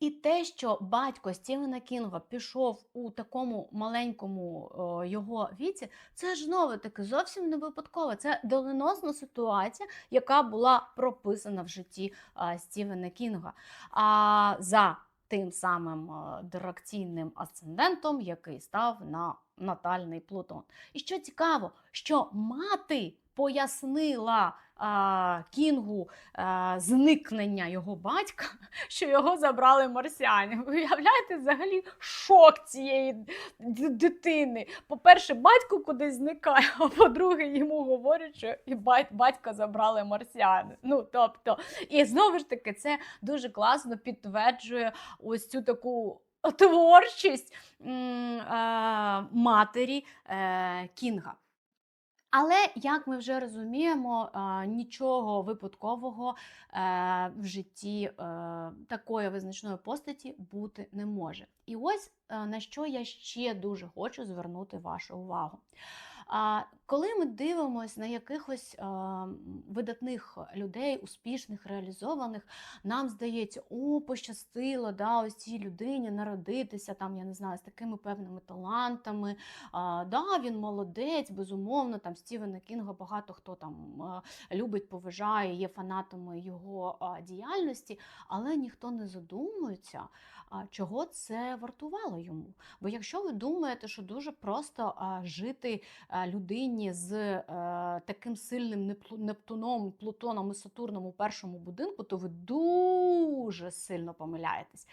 І те, що батько Стівена Кінга пішов у такому маленькому о, його віці, це ж знову таки зовсім не випадково. Це доленосна ситуація, яка була прописана в житті а, Стівена Кінга. А за тим самим дирекційним асцендентом, який став на натальний Плутон. І що цікаво, що мати пояснила а, Кінгу а, зникнення його батька, що його забрали марсіани. Ви уявляєте взагалі шок цієї дитини. По-перше, батько кудись зникає, а по-друге, йому говорять, що і батька забрали марсіани. Ну, тобто, і знову ж таки, це дуже класно підтверджує ось цю таку. Творчість матері е, Кінга. Але, як ми вже розуміємо, нічого випадкового е, в житті е, такої визначної постаті бути не може. І ось на що я ще дуже хочу звернути вашу увагу. А коли ми дивимося на якихось е, видатних людей, успішних, реалізованих, нам здається, о, пощастило, да, ось цій людині народитися там, я не знаю, з такими певними талантами. А, да, він молодець, безумовно, там Стівена Кінга багато хто там е, любить, поважає, є фанатами його діяльності, але ніхто не задумується, чого це вартувало йому. Бо якщо ви думаєте, що дуже просто жити а, людині з е, таким сильним Нептуном, Плутоном і Сатурном у першому будинку, то ви дуже сильно помиляєтесь.